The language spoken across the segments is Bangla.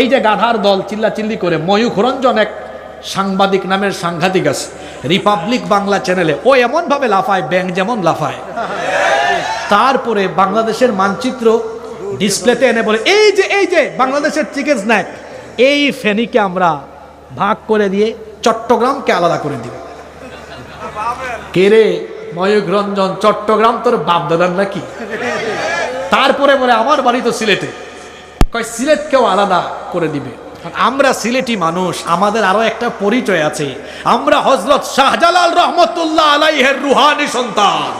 এই যে গাধার দল চিল্লা চিল্লি করে ময়ূখ রঞ্জন এক সাংবাদিক নামের সাংঘাতিক আছে। রিপাবলিক বাংলা চ্যানেলে ও এমনভাবে লাফায় ব্যাং যেমন লাফায়। তারপরে বাংলাদেশের মানচিত্র ডিসপ্লেতে এনে বলে, এই যে এই যে, বাংলাদেশের চিকেন স্ন্যাক এই ফেনীকে আমরা ভাগ করে দিয়ে চট্টগ্রামকে আলাদা করে দিব। কে রে ময়ূক রঞ্জন চট্টগ্রাম তোর বাপ দাদার নাকি? তারপরে বলে, আমার বাড়ি তো সিলেটে। কয় সিলেটকেও আলাদা করে দিবে। আমরা সিলেটি মানুষ আমাদের আরও একটা পরিচয় আছে। আমরা হজরত শাহজালাল রহমতুল্লাহ আলাইহের রুহানি সন্তান।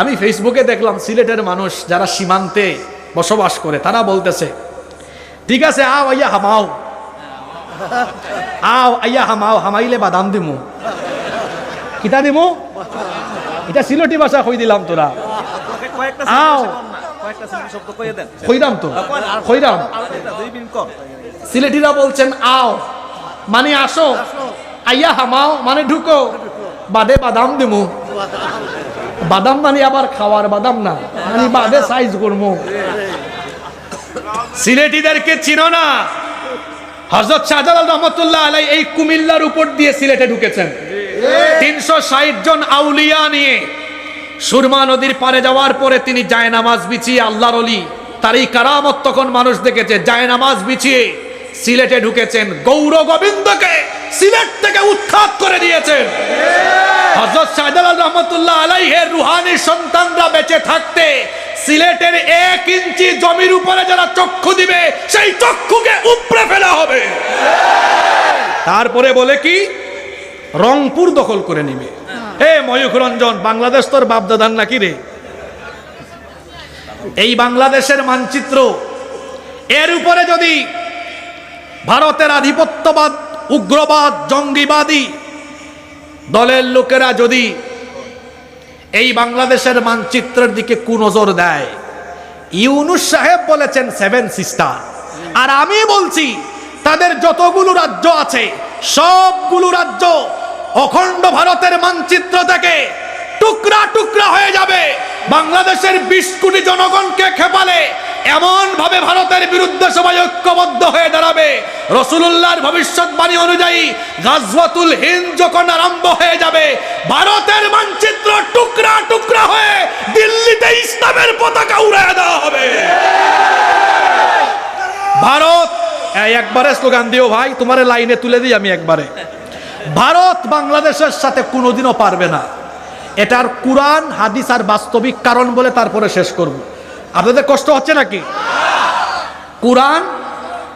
আমি ফেসবুকে দেখলাম সিলেটের মানুষ যারা সীমান্তে বসবাস করে তারা বলতেছে ঠিক আছে আও আইয়া হামাও। আও আইয়া হামাও হামাইলে বাদাম দিমু। কিতা দিমু? এটা সিলেটি ভাষা কই দিলাম তোরা? আও। কয়েকটা সিলেটি শব্দ কইয়ে দেন। কইরাম তো। কইরাম। সিলেটিরা বলছেন আও মানে আসো। আইয়া হামাও মানে ঢুকো। বাদে বাদাম দিমু। বাদাম মানে আবার খাওয়ার বাদাম না। মানে বাদে সাইজ করব সিলেটিদেরকে চিনো না। হজরত শাহজালাল রহমতুল্লাহ আলাই এই কুমিল্লার উপর দিয়ে সিলেটে ঢুকেছেন। তিনশো ষাট জন আউলিয়া নিয়ে সুরমা নদীর পারে যাওয়ার পরে তিনি জায়নামাজ বিছিয়ে আল্লাহর অলি তার এই কারামত তখন মানুষ দেখেছে, জায়নামাজ বিছিয়ে সিলেটে ঢুকেছেন গৌর গোবিন্দকে, সিলেট থেকে উৎখাত করে দিয়েছেন। হজরত শাহজালাল রহমতুল্লাহ আলাইহের রুহানি সন্তানরা বেঁচে থাকতে সিলেটের এক ইঞ্চি জমির উপরে যারা চক্ষু দিবে, সেই চক্ষুকে উপড়ে ফেলা হবে। তারপরে বলে কি? রংপুর দখল করে নিবে। ময়ূখ রঞ্জন বাংলাদেশ তোর বাপদাদার নাকি রে? এই বাংলাদেশের মানচিত্র, এর উপরে যদি ভারতের আধিপত্যবাদ, উগ্রবাদ, জঙ্গিবাদী দলের লোকেরা যদি এই বাংলাদেশের মানচিত্রের দিকে কুনজর দেয়, ইউনুস সাহেব বলেছেন সেভেন সিস্টার। আর আমি বলছি, তাদের যতগুলো রাজ্য আছে, সবগুলো রাজ্য অখণ্ড ভারতের মানচিত্র থেকে টুকরা টুকরা হয়ে যাবে। বাংলাদেশের বিশ কোটি জনগণকে খেপালে এমন ভাবে ভারতের বিরুদ্ধে সবাই ঐক্যবদ্ধ হয়ে দাঁড়াবে। রসুল্লাহর ভবিষ্যৎবাণী অনুযায়ী গাজওয়াতুল হিন্দ যখন আরম্ভ হয়ে যাবে, ভারতের মানচিত্র টুকরা টুকরা হয়ে দিল্লিতে ইসলামের পতাকা উড়ায় দেওয়া হবে। ভারত একবারে স্লোগান দিও ভাই, তোমার লাইনে তুলে দিই আমি একবারে। ভারত বাংলাদেশের সাথে কোনোদিনও পারবে না। এটার কোরআন, হাদিস আর বাস্তবিক কারণ বলে তারপরে শেষ করব। আপনাদের কষ্ট হচ্ছে নাকি? কোরআন,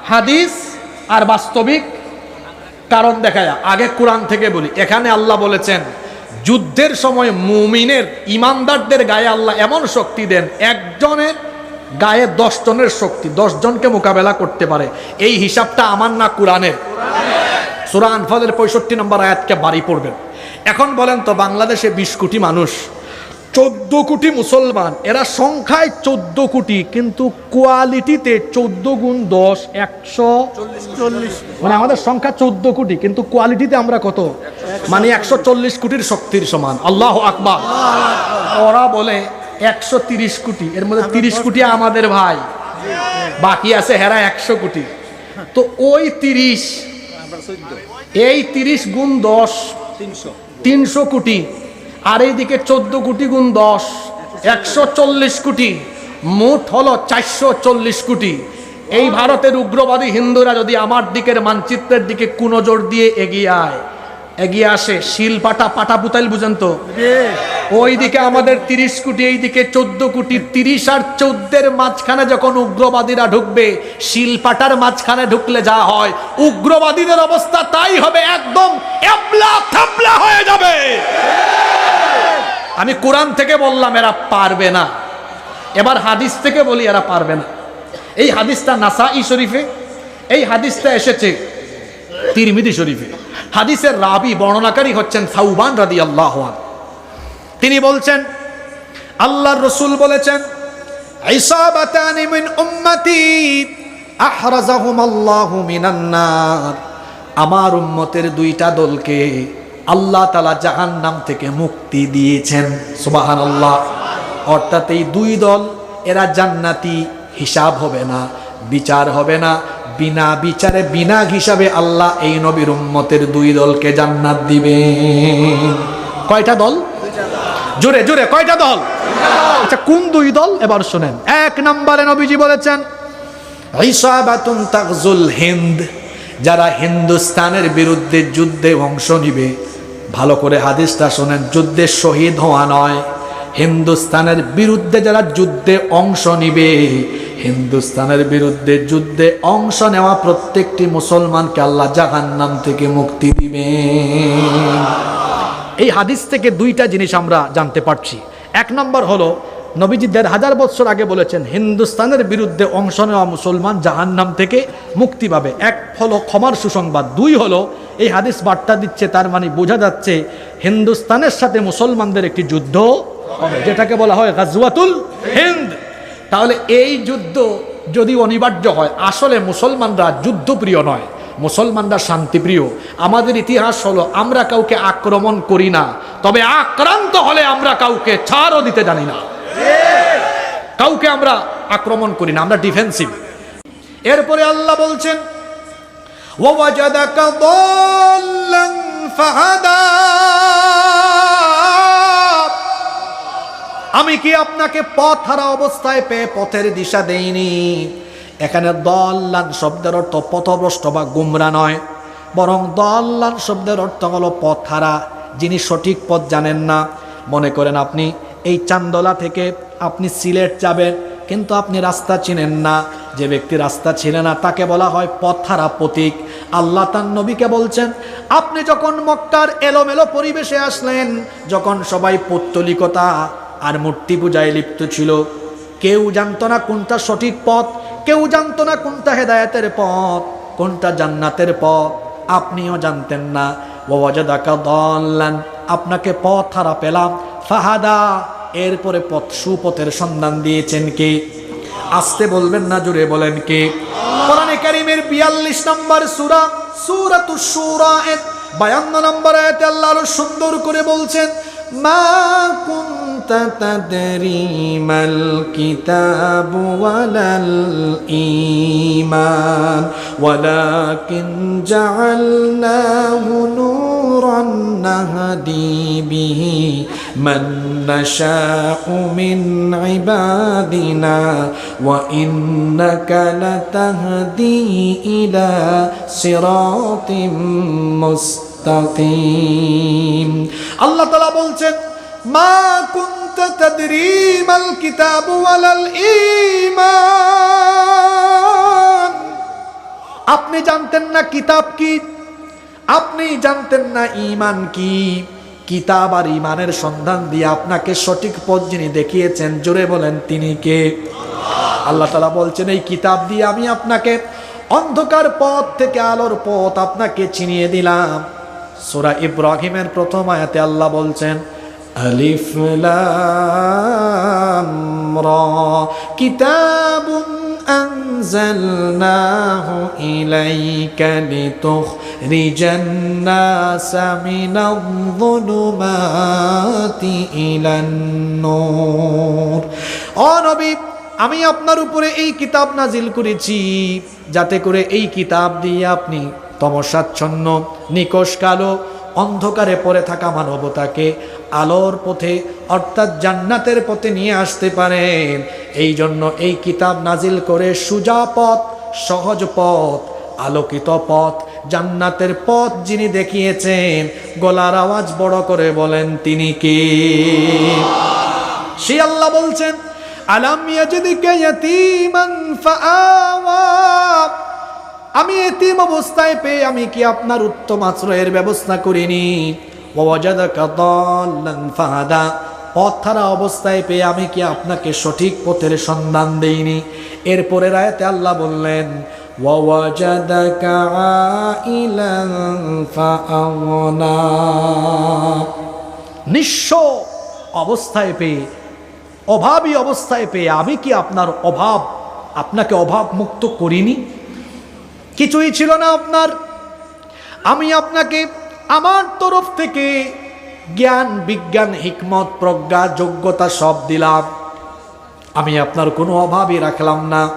হাদিস আর বাস্তবিক কারণ দেখা যায় আগে কোরআন থেকে বলি। এখানে আল্লাহ বলেছেন, যুদ্ধের সময় মুমিনের ইমানদারদের গায়ে আল্লাহ এমন শক্তি দেন, একজনের গায়ে দশ জনের শক্তি দশ জনকে মোকাবেলা করতে পারে। এই হিসাবটা আমার না কোরআনের? সুরা আনফালের পঁয়ষট্টি নম্বর আয়াতকে বাড়ি পড়বেন। এখন বলেন তো বাংলাদেশে বিশ কোটি মানুষ চোদ্দ কোটি মুসলমান এরা সংখ্যায় চোদ্দ কোটি কিন্তু কোয়ালিটিতে চোদ্দ গুণ দশ একশো চল্লিশ। মানে আমাদের সংখ্যা চোদ্দ কোটি কিন্তু কোয়ালিটিতে আমরা কত? মানে একশো চল্লিশ কোটির শক্তির সমান। আল্লাহ আকবার। ওরা বলে একশো তিরিশ কোটি এর মধ্যে তিরিশ কোটি আমাদের ভাই বাকি আছে হেরা একশো কোটি। তো ওই তিরিশ এই তিরিশ গুণ দশ, তিনশো কোটি। আর এইদিকে চোদ্দ কোটি গুণ দশ, একশো চল্লিশ কোটি। মোট হলো চারশো চল্লিশ কোটি। এই ভারতের উগ্রবাদী হিন্দুরা যদি আমার দিকের মানচিত্রের দিকে কুনজোর দিয়ে এগিয়ে আয় এগিয়ে আসে শিল পাটা পাটা পুতাইল বুঝেন তো? ওই দিকে আমাদের তিরিশ কোটি এই দিকে চোদ্দ কোটি তিরিশ আর চোদ্দের মাঝখানে যখন উগ্রবাদীরা ঢুকবে শিলপাটার মাঝখানে ঢুকলে যা হয় উগ্রবাদীদের অবস্থা তাই হবে একদম হয়ে যাবে। আমি কোরআন থেকে বললাম এরা পারবে না। এবার হাদিস থেকে বলি এরা পারবে না। এই হাদিসটা নাসা ই শরীফে এই হাদিসটা এসেছে তিরমিদি শরীফে। হাদিসের রাবি বর্ণনাকারী হচ্ছেন সাউবান রাদি আল্লাহ তিনি বলছেন, আল্লাহর রসুল বলেছেন আল্লাহু আমার উম্মতের দুইটা দলকে আল্লাহ তালা জাহান নাম থেকে মুক্তি দিয়েছেন। সুবাহান আল্লাহ অর্থাৎ এই দুই দল, এরা জান্নাতি হিসাব হবে না, বিচার হবে না। বিনা বিচারে, বিনা হিসাবে আল্লাহ এই নবীর উম্মতের দুই দলকে জান্নাত দিবে। কয়টা দল? জোরে জোরে, কয়টা দল? আচ্ছা কোন দুই দল? এবার শোনেন। এক নম্বরে নবীজি বলেছেন ইসাবাতুন তাকজুল হিন্দ। যারা হিন্দুস্তানের বিরুদ্ধে যুদ্ধে অংশ নিবে, ভালো করে হাদিসটা শোনেন, যুদ্ধে শহীদ হওয়া নয়। হিন্দুস্তানের বিরুদ্ধে যারা যুদ্ধে অংশ নিবে, হিন্দুস্তানের বিরুদ্ধে যুদ্ধে অংশ নেওয়া প্রত্যেকটি মুসলমানকে আল্লাহ জাহান্নাম থেকে মুক্তি দিবে। এই হাদিস থেকে দুইটা জিনিস আমরা জানতে পারছি। এক নম্বর হলো নবীজি দেড় হাজার বছর আগে বলেছেন, হিন্দুস্তানের বিরুদ্ধে অংশ নেওয়া মুসলমান জাহান্নাম থেকে মুক্তি পাবে। এক হলো ক্ষমার সুসংবাদ। দুই হলো, এই হাদিস বার্তা দিচ্ছে, তার মানে বোঝা যাচ্ছে, হিন্দুস্তানের সাথে মুসলমানদের একটি যুদ্ধ হবে, যেটাকে বলা হয় গাজওয়াতুল হিন্দ। তাহলে এই যুদ্ধ যদি অনিবার্য হয়, আসলে মুসলমানরা যুদ্ধপ্রিয় নয়, মুসলমানরা শান্তিপ্রিয়। আমাদের ইতিহাস হলো, আমরা কাউকে আক্রমণ করি না, তবে আক্রান্ত হলে আমরা কাউকে ছাড়ও দিতে জানি না। কাউকে আমরা আক্রমণ করি না, আমরা ডিফেন্সিভ এরপরে আল্লাহ বলছেন ওয়াজাদাকা দাল্লান ফাহাদা। আমি কি আপনাকে পথ হারা অবস্থায় পেয়ে পথের দিশা দেইনি? এখানে দল্লান শব্দের অর্থ পথভ্রষ্ট বা গুমরা নয়, বরং দল্লান শব্দের অর্থ হলো পথ হারা। যিনি সঠিক পথ জানেন না, মনে করেন আপনি এই চান্দলা থেকে আপনি সিলেট যাবেন, কিন্তু আপনি রাস্তা চিনেন না। যে ব্যক্তি রাস্তা চিনে না, তাকে বলা হয় পথহারা প্রতীক। আল্লাহ তার নবীকে বলছেন, আপনি যখন মক্কার এলোমেলো পরিবেশে আসলেন, যখন সবাই পৌত্তলিকতা আর মূর্তি পূজায় লিপ্ত ছিল। কেউ জানত না কোনটা সঠিক পথ, কেউ জানত না কোনটা হেদায়েতের পথ, কোনটা জান্নাতের পথ, আপনিও জানতেন না। ওয়াজাদাকা দল্লান, আপনাকে পথ হারা পেলাম। ফাহাদা, এরপরে পথ সুপথের সন্ধান দিয়েছেন কে? আসতে বলবেন না, জুড়ে বলেন কে? কোরআনে কারিমের 42 নম্বর সূরা শুরা এর 52 নম্বর আয়াতে আল্লাহ আরও সুন্দর করে বলছেন, মা কুনতা মাল কিতাব ওয়ালাল ঈমান। ওয়ালাকিন জাআলনাহু নূরান নাহদি বিহি মান নাশাউ মিন ইবাদিনা। ওয়া ইন্নাকা লাতাহদি ইলা সিরাতিম মুস্তাকিম। আল্লাহ তাআলা বলছেন, মা কুনতা তাদরি মাল কিতাব ওয়ালাল ঈমান আপনি জানতেন না কিতাব কি? আপনি জানতেন না ঈমান কি? কিতাব আর ঈমানের সন্ধান দিয়ে আপনাকে সঠিক পথ যিনি দেখিয়েছেন, জোরে বলেন তিনি কে? আল্লাহ তালা বলছেন, এই কিতাব দিয়ে আমি আপনাকে অন্ধকার পথ থেকে আলোর পথ আপনাকে চিনিয়ে দিলাম। সোরা ইব্রাহিমের প্রথম আয়াতে আল্লাহ বলছেন আলিফ লাম রা কিতাবুন أنزلناه إليك لتخرج الناس من الظلمات إلى النور ও নবী আমি আপনার উপরে এই কিতাব নাজিল করেছি যাতে করে এই কিতাব দিয়ে আপনি তমসাচ্ছন্ন নিকশ কালো অন্ধকারে পড়ে থাকা মানবতাকে আলোর পথে, অর্থাৎ জান্নাতের পথে নিয়ে আসতে পারেন। এই জন্য এই কিতাব নাজিল করে সুজা পথ, সহজ পথ, আলোকিত পথ, জান্নাতের পথ যিনি দেখিয়েছেন, গলার আওয়াজ বড় করে বলেন, তিনি কে? সে আল্লাহ বলছেন, আলাম ইয়াজিদিকা ইয়াতীমান ফাআওয়া? আমি এতিম অবস্থায় পেয়ে আমি কি আপনার উত্তম আশ্রয়ের ব্যবস্থা করিনি? ফাহাদা। পথ হারা অবস্থায় পেয়ে আমি কি আপনাকে সঠিক পথের সন্ধান দেইনি? এরপরে রায়তে আল্লাহ বললেন ওয়াজাদাকা আইলান ফাআওনা নিঃস্ব অবস্থায় পেয়ে, অভাবী অবস্থায় পেয়ে আমি কি আপনার অভাব, আপনাকে অভাব মুক্ত করিনি? কিছুই ছিল না আপনার। আমি আপনাকে আমার তরফ থেকে জ্ঞান, বিজ্ঞান, হিকমত, প্রজ্ঞা, যোগ্যতা সব দিলাম। আমি আপনার কোনো অভাবই রাখলাম না।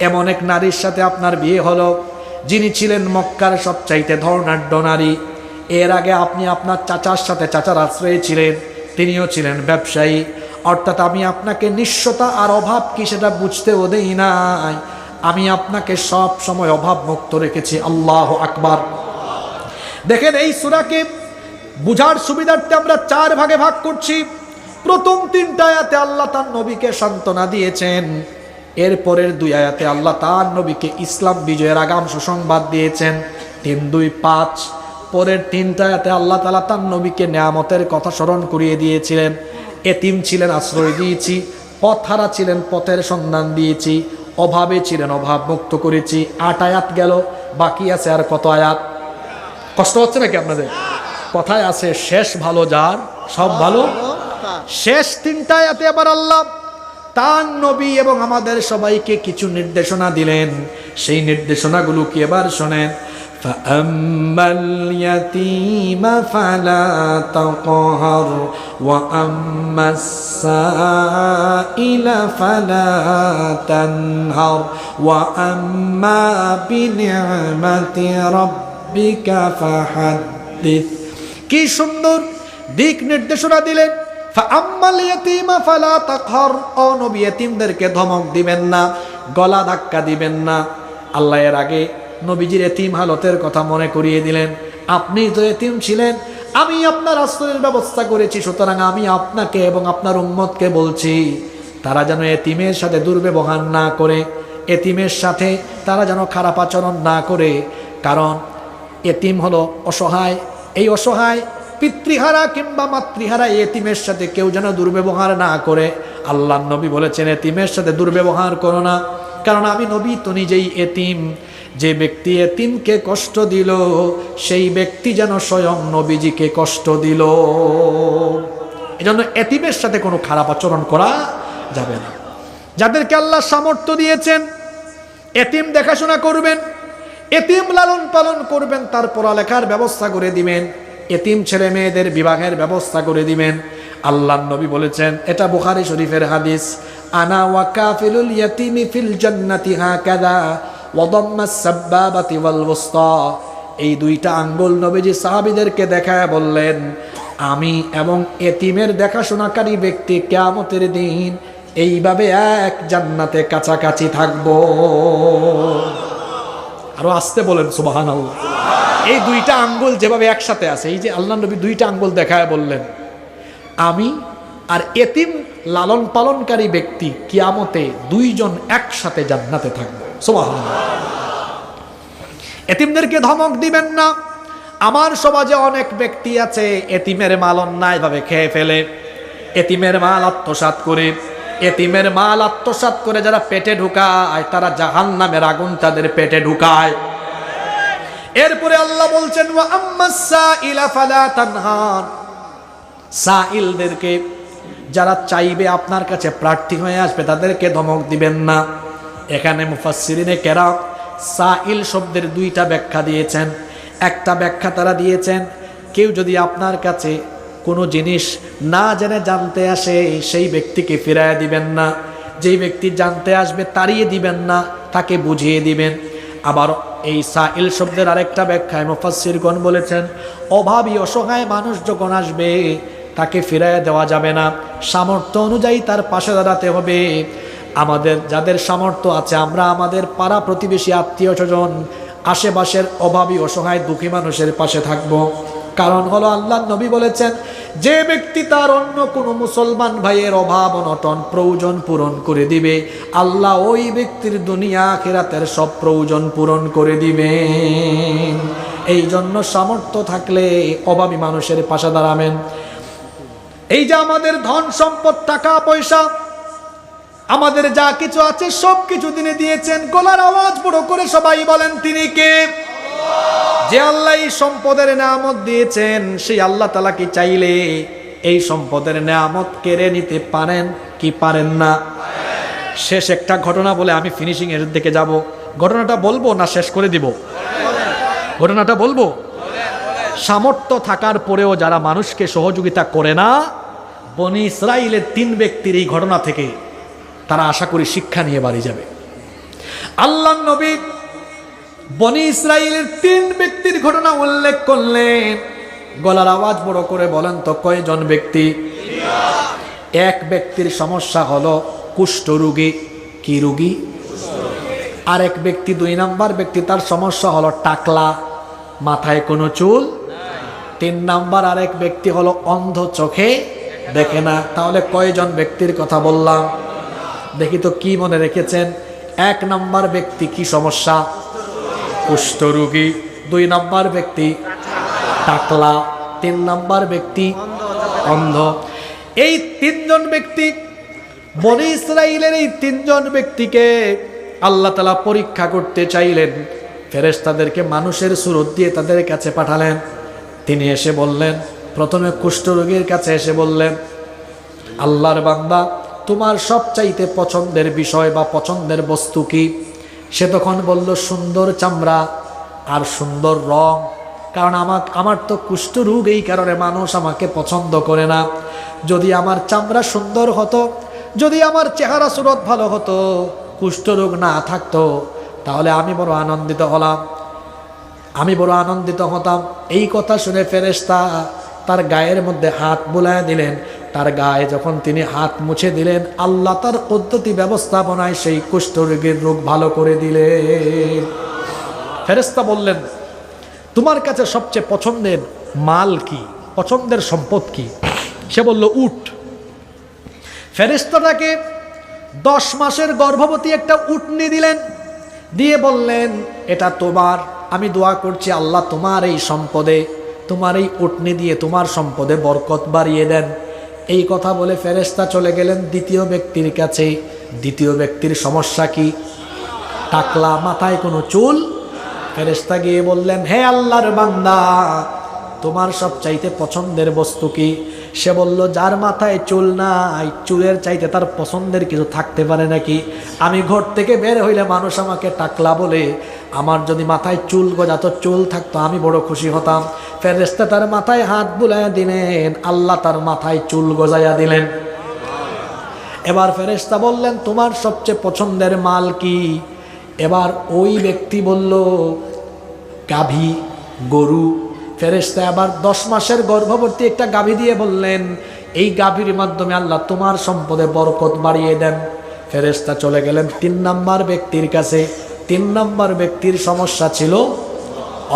এমন এক নারীর সাথে আপনার বিয়ে হলো, যিনি ছিলেন মক্কার সবচাইতে ধর্নাঢ্য নারী। এর আগে আপনি আপনার চাচার সাথে চাচার আশ্রয়ে ছিলেন, তিনিও ছিলেন ব্যবসায়ী। অর্থাৎ আমি আপনাকে নিঃস্বতা আর অভাব কি সেটা বুঝতেও দেই নাই। আমি আপনাকে সব সময় অভাব মুক্ত রেখেছি। আল্লাহ আকবার। দেখেন এই সুরাকে বুঝার সুবিধার্থে আমরা চার ভাগে ভাগ করছি। প্রথম তিনটা আয়াতে আল্লাহ তার নবীকে সান্ত্বনা দিয়েছেন। এরপরের দুই আয়াতে আল্লাহ তার নবীকে ইসলাম বিজয়ের আগাম সুসংবাদ দিয়েছেন। তিন, দুই, পাঁচ। পরের তিনটা আয়াতে আল্লাহ তালা তার নবীকে নেয়ামতের কথা স্মরণ করিয়ে দিয়েছিলেন। এতিম ছিলেন, আশ্রয় দিয়েছি। পথ হারা ছিলেন, পথের সন্ধান দিয়েছি। অভাবে ছিলেন অভাব মুক্ত করেছি। আট আয়াত গেল, বাকি আছে আর কত আয়াত? কষ্ট হচ্ছে নাকি আপনাদের কথায় আছে শেষ ভালো যার সব ভালো শেষ তিনটায় এতে আবার আল্লাহ তার নবী এবং আমাদের সবাইকে কিছু নির্দেশনা দিলেন সেই নির্দেশনাগুলো কি এবার শোনেন فأما اليتيم فلا تقهر وأما السائل فلا تنهر وأما بنعمة ربك রব্বিকা ফাহাদ্দিস। কি সুন্দর দিক নির্দেশনা দিলেন। নবীদেরকে ধমক দিবেন না, গলা ধাক্কা দিবেন না। আল্লাহ এর আগে নবীজির এতিম হালতের কথা মনে করিয়ে দিলেন। আপনি তো এতিম ছিলেন, আমি আপনার আশ্রয়ের ব্যবস্থা করেছি, সুতরাং আমি আপনাকে এবং আপনার উম্মতকে বলছি, তারা যেন এতিমের সাথে দুর্ব্যবহার না করে এতিমের সাথে তারা যেন খারাপ আচরণ না করে, কারণ এতিম হলো অসহায়। এই অসহায় পিতৃহারা কিংবা মাতৃহারা এতিমের সাথে কেউ যেন দুর্ব্যবহার না করে। আল্লাহ নবী বলেছেন, এতিমের সাথে দুর্ব্যবহার করো না। কারণ আমি নবী, তো নিজেই এতিম। যে ব্যক্তি এতিমকে কষ্ট দিল, সেই ব্যক্তি যেন স্বয়ং নবীজিকে কষ্ট দিল। এজন্য এতিমের সাথে কোনো খারাপ আচরণ করা যাবে না। যাদেরকে আল্লাহ সামর্থ্য দিয়েছেন, এতিম দেখাশোনা করবেন এতিম লালন পালন করবেন, তার পড়ালেখার ব্যবস্থা করে দিবেন। এতিম ছেলে মেয়েদের বিবাহের ব্যবস্থা করে দিবেন। আল্লাহ নবী বলেছেন, এটা বুখারি শরীফের হাদিস, আনা ওয়া কাফিলুল ইয়াতিমি ফিল জান্নাতি হাকাদা ওয়া দাম্মাস সাব্বাবাতি ওয়াল ওয়াসতা। এই দুইটা আঙ্গুল নবীজি সাহাবীদেরকে দেখায় বললেন, আমি এবং এতিমের দেখাশোনাকারী ব্যক্তি কেয়ামতের দিন এইভাবে এক জান্নাতে কাছাকাছি থাকব। আরও আসতে বলেন সুবাহান আল্লাহ এই দুইটা আঙ্গুল যেভাবে একসাথে আছে, এই যে আল্লাহ নবী দুইটা আঙ্গুল দেখায় বললেন, আমি আর এতিম লালন পালনকারী ব্যক্তি কিয়ামতে দুইজন একসাথে জান্নাতে থাকবে সুবাহান এতিমদেরকে ধমক দিবেন না, আমার সমাজে অনেক ব্যক্তি আছে, এতিমের মাল অন্যায়ভাবে খেয়ে ফেলে, এতিমের মাল আত্মসাৎ করে এতিমের মাল আত্মসাৎ করে যারা পেটে ঢুকায়, তারা জাহান নামের আগুন তাদের পেটে ঢুকায়। এরপরে আল্লাহ বলছেন যারা চাইবে আপনার কাছে প্রার্থী হয়ে আসবে, তাদেরকে ধমক দিবেন না। এখানে মুফাসসিরিনে কেরাম সাইল শব্দের দুইটা ব্যাখ্যা দিয়েছেন। একটা ব্যাখ্যা তারা দিয়েছেন, কেউ যদি আপনার কাছে কোনো জিনিস না জেনে জানতে আসে, সেই ব্যক্তিকে ফিরায় দিবেন না। যেই ব্যক্তি জানতে আসবে, তাড়িয়ে দিবেন না, তাকে বুঝিয়ে দিবেন। আবার এই সাইল শব্দের আরেকটা ব্যাখ্যায় মুফাসসিরগণ বলেছেন, অভাবী, অসহায় মানুষ যখন আসবে, তাকে ফিরায় দেওয়া যাবে না। সামর্থ্য অনুযায়ী তার পাশে দাঁড়াতে হবে। আমাদের, যাদের সামর্থ্য আছে, আমরা আমাদের পাড়া প্রতিবেশী, আত্মীয় স্বজন, আশেপাশের অভাবী, অসহায়, দুঃখী মানুষের পাশে থাকব। কারণ হলো আল্লাহ নবী বলেছেন, যে ব্যক্তি তার অন্য কোনো মুসলমান ভাইয়ের অভাব অনটন প্রয়োজন পূরণ করে দিবে, আল্লাহ ওই ব্যক্তির দুনিয়া খেরাতের সব প্রয়োজন পূরণ করে দিবেন এই জন্য সামর্থ্য থাকলে অভাবী মানুষের পাশে দাঁড়াবেন। এই যে আমাদের ধন সম্পদ, টাকা, পয়সা, আমাদের যা কিছু আছে সব কিছু তিনি দিয়েছেন। গলার আওয়াজ বড় করে সবাই বলেন, তিনি কে? যে আল্লাহ এই সম্পদের নামত দিয়েছেন, সেই আল্লাহ তালা কি চাইলে এই সম্পদের নামত কেড়ে নিতে পারেন কি পারেন না? শেষ একটা ঘটনা বলে আমি ফিনিশিং এর দিকে যাব। ঘটনাটা বলব না শেষ করে দিব? ঘটনাটা বলব? সামর্থ্য থাকার পরেও যারা মানুষকে সহযোগিতা করে না, বনি ইসরায়েলের তিন ব্যক্তির এই ঘটনা থেকে তারা আশা করি শিক্ষা নিয়ে বাড়ি যাবে। আল্লাহ নবী বনি ইসরায়েলের তিন ব্যক্তির ঘটনা উল্লেখ করলেন গলার আওয়াজ বড় করে বলেন তো, কয়জন ব্যক্তি? এক ব্যক্তির সমস্যা হলো কুষ্ঠ রোগী। কি রোগী? আরেক ব্যক্তি দুই নাম্বার ব্যক্তি, তার সমস্যা হলো টাকলা, মাথায় কোনো চুল। তিন নাম্বার আরেক ব্যক্তি হলো অন্ধ চোখে দেখে না। তাহলে কয়জন ব্যক্তির কথা বললাম? দেখি তো কি মনে রেখেছেন? এক নাম্বার ব্যক্তি কি সমস্যা? কুষ্ঠরোগী, দুই নাম্বার ব্যক্তি, টাকলা, তিন নাম্বার ব্যক্তি, অন্ধ। এই তিনজন ব্যক্তি, বনি ইসরায়েলের এই তিনজন ব্যক্তিকে আল্লাহ তালা পরীক্ষা করতে চাইলেন। ফেরেস তাদেরকে মানুষের সুরত দিয়ে তাদের কাছে পাঠালেন। তিনি এসে বললেন, প্রথমে কুষ্ঠরোগীর কাছে এসে বললেন, আল্লাহর বান্দা, তোমার সবচাইতে পছন্দের বিষয় বা পছন্দের বস্তু কি? সে তখন বলল, সুন্দর চামড়া আর সুন্দর রং। কারণ আমার আমার তো কুষ্ঠরোগ এই কারণে মানুষ আমাকে পছন্দ করে না। যদি আমার চামড়া সুন্দর হতো, যদি আমার চেহারা সুরত ভালো হতো কুষ্ঠরোগ না থাকতো, তাহলে আমি বড় আনন্দিত হলাম। আমি বড় আনন্দিত হতাম। এই কথা শুনে ফেরেশতা তার গায়ের মধ্যে হাত বুলায় দিলেন। তার গায়ে যখন তিনি হাত মুছে দিলেন, আল্লাহ তার পদ্ধতি ব্যবস্থাপনায় সেই কুষ্ঠরোগীর রোগ ভালো করে দিলেন। ফেরেস্তা বললেন, তোমার কাছে সবচেয়ে পছন্দের মাল কি? পছন্দের সম্পদ কি? সে বলল, উট। ফেরেশতাটাকে দশ মাসের গর্ভবতী একটা উটনি দিলেন। দিয়ে বললেন, এটা তোমার, আমি দোয়া করছি আল্লাহ তোমার এই সম্পদে তোমার এই উটনি দিয়ে তোমার সম্পদে বরকত বাড়িয়ে দেন। এই কথা বলে ফেরেস্তা চলে গেলেন দ্বিতীয় ব্যক্তির কাছে। দ্বিতীয় ব্যক্তির সমস্যা কি? টাকলা মাথায় কোনো চুল? ফেরেস্তা গিয়ে বললেন, হে আল্লাহর বান্দা, তোমার সব চাইতে পছন্দের বস্তু কি? সে বলল, যার মাথায় চুল নাই, চুলের চাইতে তার পছন্দের কিছু থাকতে পারে নাকি? আমি ঘর থেকে বের হইলে মানুষ আমাকে টাকলা বলে, আমার যদি মাথায় চুল গজাতো চুল থাকতো, আমি বড় খুশি হতাম। ফেরেস্তা তার মাথায় হাত বুলাইয়া দিলেন, আল্লাহ তার মাথায় চুল গজাইয়া দিলেন। এবার ফেরেস্তা বললেন, তোমার সবচেয়ে পছন্দের মাল কি? এবার ওই ব্যক্তি বলল, গাভী, গরু ফেরেস্তা আবার দশ মাসের গর্ভবতী একটা গাভী দিয়ে বললেন, এই গাভীর মাধ্যমে আল্লাহ তোমার সম্পদে বরকত বাড়িয়ে দেন। ফেরেস্তা চলে গেলেন তিন নাম্বার ব্যক্তির কাছে। তিন নাম্বার ব্যক্তির সমস্যা ছিল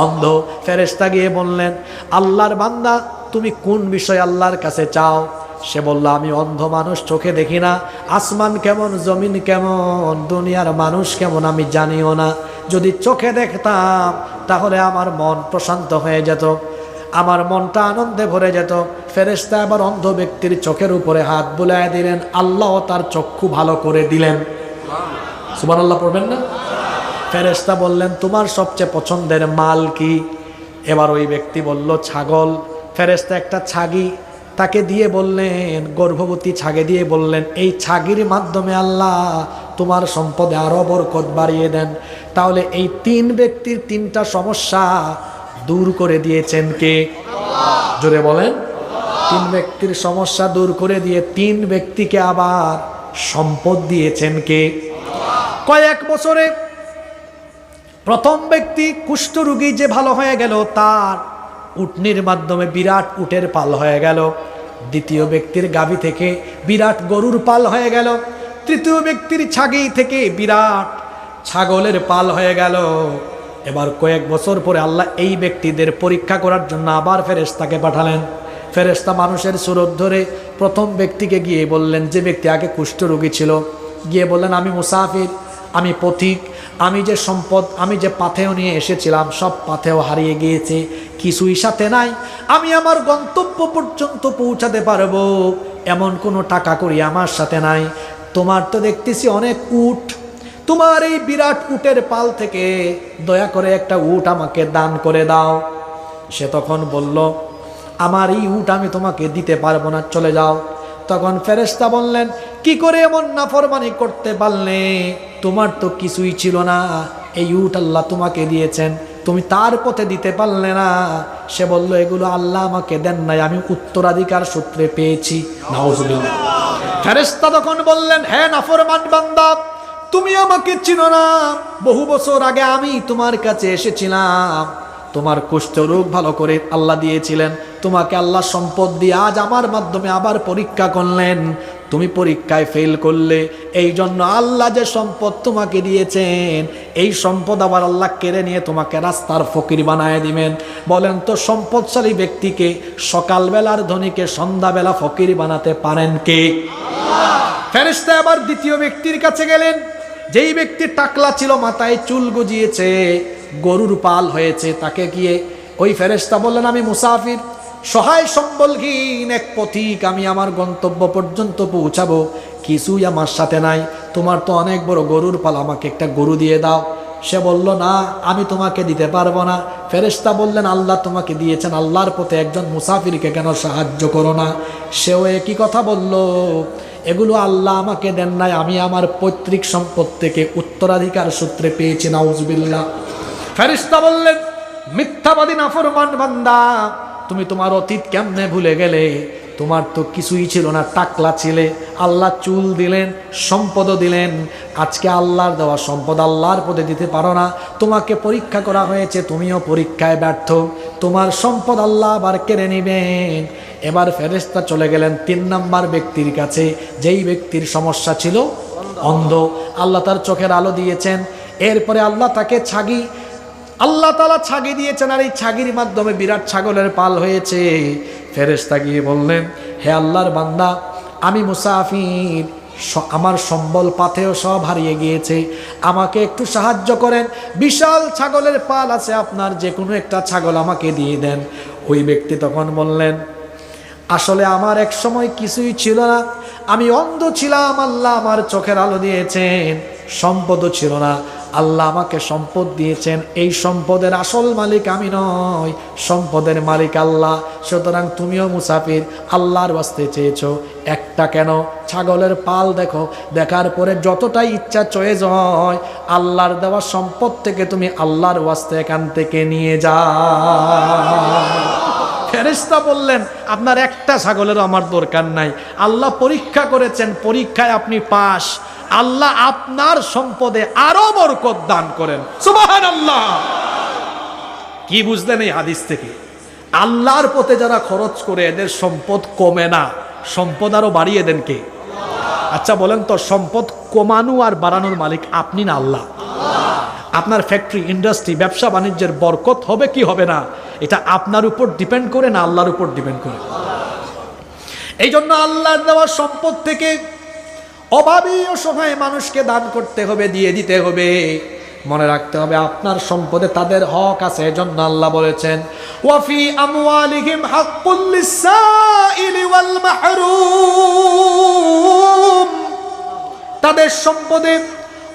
অন্ধ। ফেরেস্তা গিয়ে বললেন, আল্লাহর বান্দা, তুমি কোন বিষয় আল্লাহর কাছে চাও? সে বলল, আমি অন্ধ মানুষ, চোখে দেখি না। আসমান কেমন, জমিন কেমন, দুনিয়ার মানুষ কেমন আমি জানিও না। যদি চোখে দেখতাম তাহলে আমার মন প্রশান্ত হয়ে যেত। আমার মনটা আনন্দে ভরে যেত। ফেরেস্তা আবার অন্ধ ব্যক্তির চোখের উপরে হাত বুলায় দিলেন। আল্লাহ তার চক্ষু ভালো করে দিলেন। সুবান আল্লাহ পড়বেন না? ফেরেস্তা বললেন, তোমার সবচেয়ে পছন্দের মাল কি? এবার ওই ব্যক্তি বলল, ছাগল। ফেরেস্তা একটা ছাগি তাকে দিয়ে বললেন, গর্ভবতী ছাগে দিয়ে বললেন, এই ছাগির মাধ্যমে আল্লাহ তোমার সম্পদে আরও বরকত বাড়িয়ে দেন। তাহলে এই তিন ব্যক্তির তিনটা সমস্যা দূর করে দিয়েছেন কে? জোরে বলেন। তিন ব্যক্তির সমস্যা দূর করে দিয়ে তিন ব্যক্তিকে আবার সম্পদ দিয়েছেন কে? কয়েক বছরে প্রথম ব্যক্তি কুষ্ঠরোগী যে ভালো হয়ে গেল, তার উটনির মাধ্যমে বিরাট উটের পাল হয়ে গেল। দ্বিতীয় ব্যক্তির গাভী থেকে বিরাট গরুর পাল হয়ে গেল। তৃতীয় ব্যক্তির ছাগি থেকে বিরাট ছাগলের পাল হয়ে গেল। এবার কয়েক বছর পরে আল্লাহ এই ব্যক্তিদের পরীক্ষা করার জন্য আবার ফেরেস্তাকে পাঠালেন। ফেরেস্তা মানুষের সুরত ধরে প্রথম ব্যক্তিকে গিয়ে বললেন, যে ব্যক্তি আগে কুষ্ঠরোগী ছিল। গিয়ে বললেন, আমি মুসাফির, আমি পথিক, আমি যে সম্পদ, আমি যে পাথেও নিয়ে এসেছিলাম, সব পাথেও হারিয়ে গিয়েছে। কিছুই সাথে নাই। আমি আমার গন্তব্য পর্যন্ত পৌঁছাতে পারব। এমন কোনো টাকা করি আমার সাথে নাই। তোমার তো দেখতেছি অনেক উট তোমার এই বিরাট উটের পাল থেকে দয়া করে একটা উট আমাকে দান করে দাও। সে তখন বলল আমার এই উট আমি তোমাকে দিতে পারব না চলে যাও। তখন ফেরেস্তা বললেন কি করে এমন নাফরমানি করতে পারলে? তোমার তো কিছুই ছিল না। এই উট আল্লাহ তোমাকে দিয়েছেন তুমি তার পথে দিতে পারলে না। সে বলল এগুলো আল্লাহ আমাকে দেন নাই আমি উত্তরাধিকার সূত্রে পেয়েছি। ফেরেশতা তখন বললেন হ্যাঁ নাফরমান বান্দা তুমি আমাকে চিনো না। বহু বছর আগে আমি তোমার কাছে এসেছিলাম। তোমার কুষ্ঠ রোগ ভালো করে আল্লাহ দিয়েছিলেন। তোমাকে আল্লাহ সম্পদ দিয়ে আজ আমার মাধ্যমে আবার পরীক্ষা করলেন। তুমি পরীক্ষায় ফেল করলে। এই জন্য আল্লাহ যে সম্পদ তোমাকে দিয়েছেন, এই সম্পদ আবার আল্লাহ কেড়ে নিয়ে তোমাকে রাস্তার ফকির বানায় দিবেন। বলেন তো, সম্পদশালী ব্যক্তিকে সকালবেলার ধনীকে সন্ধ্যাবেলা ফকির বানাতে পারেন কে? ফেরেশতা আবার দ্বিতীয় ব্যক্তির কাছে গেলেন। যেই ব্যক্তি টাকলা ছিল, মাথায় চুল গজিয়েছে, গরুর পাল হয়েছে, তাকে গিয়ে ওই ফেরেশতা বললেন, আমি মুসাফির, সহায় সম্বলহীন এক পথিক, আমি আমার গন্তব্য পর্যন্ত পৌঁছাবো। কিছুই আমার সাথে নাই। তোমার তো অনেক বড় গরুর পাল, আমাকে একটা গরু দিয়ে দাও। সে বলল, না, আমি তোমাকে দিতে পারব না। ফেরেশতা বললেন, আল্লাহ তোমাকে দিয়েছেন, আল্লাহর পথে একজন মুসাফিরকে কেন সাহায্য করো না? সেও একই কথা বলল এগুলো আল্লাহ আমাকে দেন নাই, আমি আমার পৈতৃক সম্পদ থেকে উত্তরাধিকার সূত্রে পেয়েছি, নাউজবিল্লাহ। ফেরিস্তা বললেন, মিথ্যাবাদী, নাফরমান বান্দা, তুমি তোমার অতীত কেমনে ভুলে গেলে? তোমার তো কিছুই ছিল না, টাকলা ছিলে। আল্লাহ চুল দিলেন, সম্পদও দিলেন। আজকে আল্লাহর দেওয়া সম্পদ আল্লাহর পদে দিতে পারো না। তোমাকে পরীক্ষা করা হয়েছে, তুমিও পরীক্ষায় ব্যর্থ। তোমার সম্পদ আল্লাহ আবার কেড়ে নিবেন। এবার ফেরেস্তা চলে গেলেন তিন নাম্বার ব্যক্তির কাছে। যেই ব্যক্তির সমস্যা ছিল, অন্ধ। আল্লাহ তার চোখের আলো দিয়েছেন। এরপরে আল্লাহ তাকে ছাগি, আল্লাহ তালা ছাগি দিয়েছেন আর এই ছাগির মাধ্যমে বিরাট ছাগলের পাল হয়েছে। ফেরেস্তা গিয়ে বললেন, হে আল্লাহর বান্দা, আমি মুসাফির। আমার সম্বল পাথেও সব হারিয়ে গিয়েছে। আমাকে একটু সাহায্য করেন। বিশাল ছাগলের পাল আছে আপনার যে কোনো একটা ছাগল আমাকে দিয়ে দেন। ওই ব্যক্তি তখন বললেন, আসলে আমার এক সময় কিছুই ছিল না। আমি অন্ধ ছিলাম, আল্লাহ আমার চোখের আলো দিয়েছেন। সম্পদও ছিল না। আল্লাহ আমাকে সম্পদ দিয়েছেন, এই সম্পদের আসল মালিক আমি নয় সম্পদের মালিক আল্লাহ। সুতরাং তুমিও মুসাফির, আল্লাহর বাস্তে চেয়েছো। একটা কেন? ছাগলের পাল দেখো, দেখার পরে যতটাই ইচ্ছা চয়েজ হয়, আল্লাহর দেওয়া সম্পদ থেকে তুমি আল্লাহর ওয়াস্তে এখান থেকে নিয়ে যা ফেরেস্তা বললেন, আপনার একটা ছাগলেরও আমার দরকার নাই। আল্লাহ পরীক্ষা করেছেন, পরীক্ষায় আপনি পাস আল্লাহ আপনার সম্পদে আরও বরকত দান করেন। সুবাহান আল্লাহ কি বুঝলেন এই হাদিস থেকে? আল্লাহর পথে যারা খরচ করে এদের সম্পদ কমে না। সম্পদ আরও বাড়িয়ে দেন কে? আচ্ছা বলেন তো, সম্পদ কমানো আর বাড়ানোর মালিক আপনি না আল্লাহ? আপনার ফ্যাক্টরি, ইন্ডাস্ট্রি, ব্যবসা বাণিজ্যের বরকত হবে কি হবে না? এটা আপনার উপর ডিপেন্ড করে না আল্লাহর উপর ডিপেন্ড করে? এই জন্য আল্লাহর দেওয়া সম্পদ থেকে অভাবী অসহায় মানুষকে দান করতে হবে, দিয়ে দিতে হবে। মনে রাখতে হবে, আপনার সম্পদে তাদের হক আছে, এজন্য আল্লাহ বলেছেন, ওয়াফি আমওয়ালিহিম হাক্কুল লিসাইলি ওয়াল মাহরুম। তাদের সম্পদে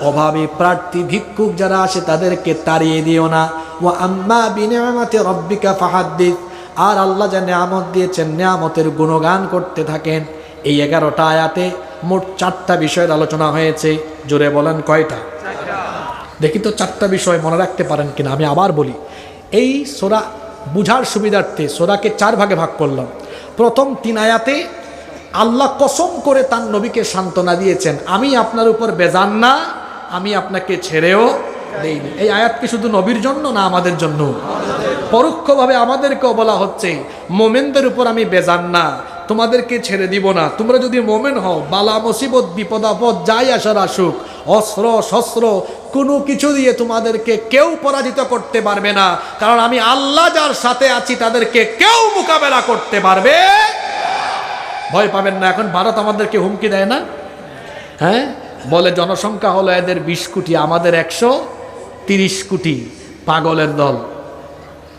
অভাবী প্রার্থী, ভিক্ষুক যারা আসে তাদেরকে তাড়িয়ে দিও না। ও আম্মা বিনিয়ামাতে রব্বিকা ফাহাদ্দিস। আর আল্লাহ যা নিয়ামত দিয়েছেন, নিয়ামতের গুণগান করতে থাকেন। এই এগারোটা আয়াতে মোট চারটা বিষয়ের আলোচনা হয়েছে। জোরে বলেন কয়টা? দেখি তো চারটা বিষয় মনে রাখতে পারেন কিনা, আমি আবার বলি। এই সোরা বুঝার সুবিধার্থে সোরাকে চার ভাগে ভাগ করলাম। প্রথম তিন আয়াতে, আল্লাহ কসম করে তার নবীকে সান্ত্বনা দিয়েছেন, আমি আপনার উপর বেজান না আমি আপনাকে ছেড়েও দেইনি। এই আয়াত কি শুধু নবীর জন্য না আমাদের জন্য? পরোক্ষভাবে আমাদেরকেও বলা হচ্ছে, মোমেনদের উপর আমি বেজান না, তোমাদেরকে ছেড়ে দিব না। তোমরা যদি মোমেন হও, বালা, মুসিবত, বিপদ, আপদ, যাই আসার আসুক, অস্ত্র, শস্ত্র, কোনো কিছু দিয়ে তোমাদেরকে কেউ পরাজিত করতে পারবে না। কারণ আমি আল্লাহ যার সাথে আছি, তাদেরকে কেউ মোকাবেলা করতে পারবে ভয় পাবেন না, এখন ভারত আমাদেরকে হুমকি দেয় না? হ্যাঁ? বলে, জনসংখ্যা হলো এদের বিশ কোটি, আমাদের একশো তিরিশ কোটি পাগলের দল।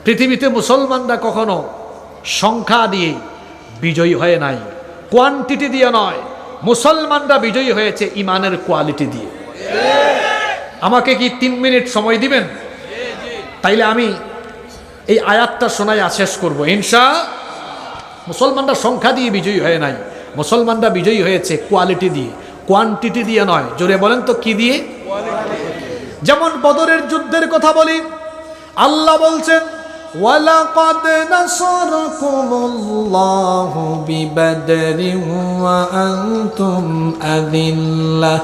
পৃথিবীতে মুসলমানরা কখনো সংখ্যা দিয়ে বিজয়ী হয়ে নাই কোয়ান্টিটি দিয়ে নয়, মুসলমানরা বিজয়ী হয়েছে ইমানের কোয়ালিটি দিয়ে। আমাকে কি তিন মিনিট সময় দিবেন? তাইলে আমি এই আয়াতটা শোনাই শেষ করব। ইনশা, মুসলমানরা সংখ্যা দিয়ে বিজয়ী হয়ে নাই, মুসলমানরা বিজয়ী হয়েছে কোয়ালিটি দিয়ে। কোয়ান্টিটি দিয়ে নয় জোরে বলেন তো কি দিয়ে যেমন বদরের যুদ্ধের কথা বলি আল্লাহ বলছেন ولقد نصركم الله ببدر وأنتم أذلة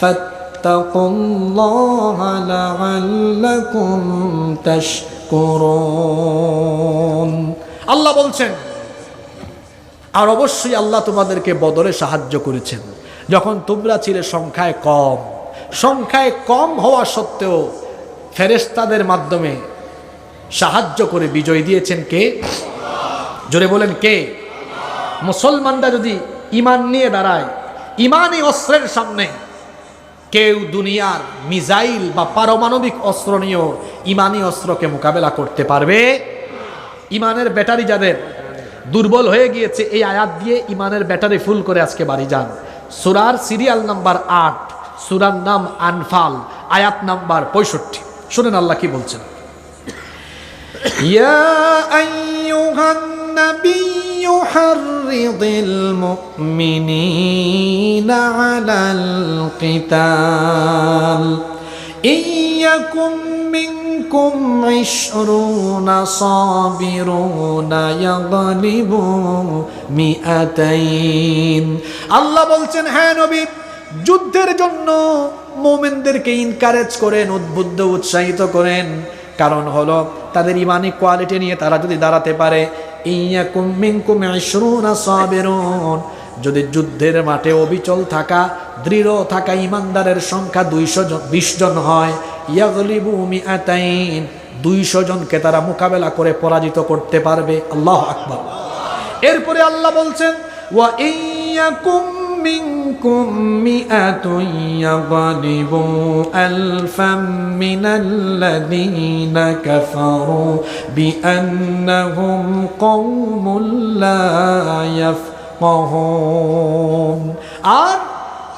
فاتقوا الله لعلكم تشكرون আল্লাহ বলছেন আর অবশ্যই আল্লাহ তোমাদেরকে বদরে সাহায্য করেছেন যখন তোমরা ছিলে সংখ্যায় কম সংখ্যায় কম হওয়া সত্ত্বেও ফেরেস্তাদের মাধ্যমে সাহায্য করে বিজয় দিয়েছেন কে? জোরে বলেন কে? মুসলমানরা যদি ইমান নিয়ে দাঁড়ায় ইমানই অস্ত্রের সামনে, কেউ দুনিয়ার মিজাইল বা পারমাণবিক অস্ত্র নিয়েও ইমানি অস্ত্রকে মোকাবেলা করতে পারবে? ইমানের ব্যাটারি যাদের দুর্বল হয়ে গিয়েছে, এই আয়াত দিয়ে ইমানের ব্যাটারি ফুল করে আজকে বাড়ি যান। সুরার সিরিয়াল নাম্বার আট সুরার নাম আনফাল আয়াত নাম্বার পঁয়ষট্টি শুনেন আল্লাহ কি বলছেন يا أيها النبي حرض المؤمنين على القتال إن يكن منكم عشرون صابرون يغلبوا مئتين আল্লাহ বলছেন হ্যাঁ নবী যুদ্ধের জন্য মোমেনদেরকে ইনকারেজ করেন উদ্বুদ্ধ উৎসাহিত করেন কারণ হলো তাদের ইমানি কোয়ালিটি নিয়ে তারা যদি দাঁড়াতে পারে ইয়াকুম মিনকুম ইশরুনা সাবিরুন যদি যুদ্ধের মাঠে অবিচল থাকা দৃঢ় থাকা ইমানদারের সংখ্যা দুইশো জন বিশ জন হয় ইয়াগলিবু মিআতাইন দুইশো জনকে তারা মোকাবেলা করে পরাজিত করতে পারবে আল্লাহ আকবার এরপরে আল্লাহ বলছেন ওয়া يكن منكم مئة يغلبوا ألفا من الذين كفروا بأنهم قوم لا يفقهون আর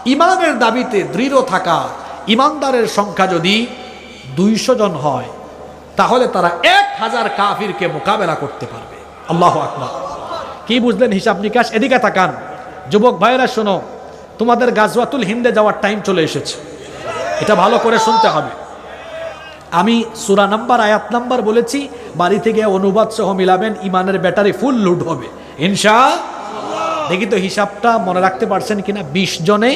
ইমানের দাবিতে দৃঢ় থাকা ইমানদারের সংখ্যা যদি দুইশো জন হয়, তাহলে তারা এক হাজার কাফিরকে মোকাবেলা করতে পারবে। আল্লাহ আকবার। কি বুঝলেন হিসাব নিকাশ? এদিকে তাকান। যুবক ভাইয়েরা, শোনো, তোমাদের গাজওয়াতুল হিন্দে যাওয়ার টাইম চলে এসেছে। এটা ভালো করে শুনতে হবে। আমি সুরা নাম্বার, আয়াত নাম্বার বলেছি, বাড়ি থেকে অনুবাদ সহ মিলাবেন, ইমানের ব্যাটারি ফুল লুট হবে। ইনশা দেখি তো হিসাবটা মনে রাখতে পারছেন কিনা? বিশ জনে।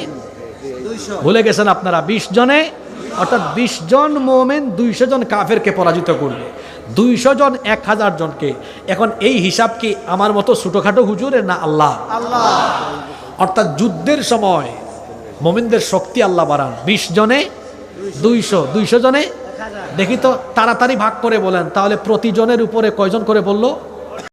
ভুলে গেছেন আপনারা, বিশ জনে। অর্থাৎ বিশ জন মোমেন দুইশো জন কাফেরকে পরাজিত করবে। দুইশো জন এক হাজার জনকে। এখন এই হিসাব কি আমার মতো ছোটোখাটো হুজুরের না আল্লাহ? অর্থাৎ যুদ্ধের সময় মোমিনদের শক্তি আল্লাহ বাড়ান। বিশ জনে, দুইশো দুইশো জনে। দেখি তো তাড়াতাড়ি ভাগ করে বলেন, তাহলে প্রতিজনের উপরে কয়জন করে বলল?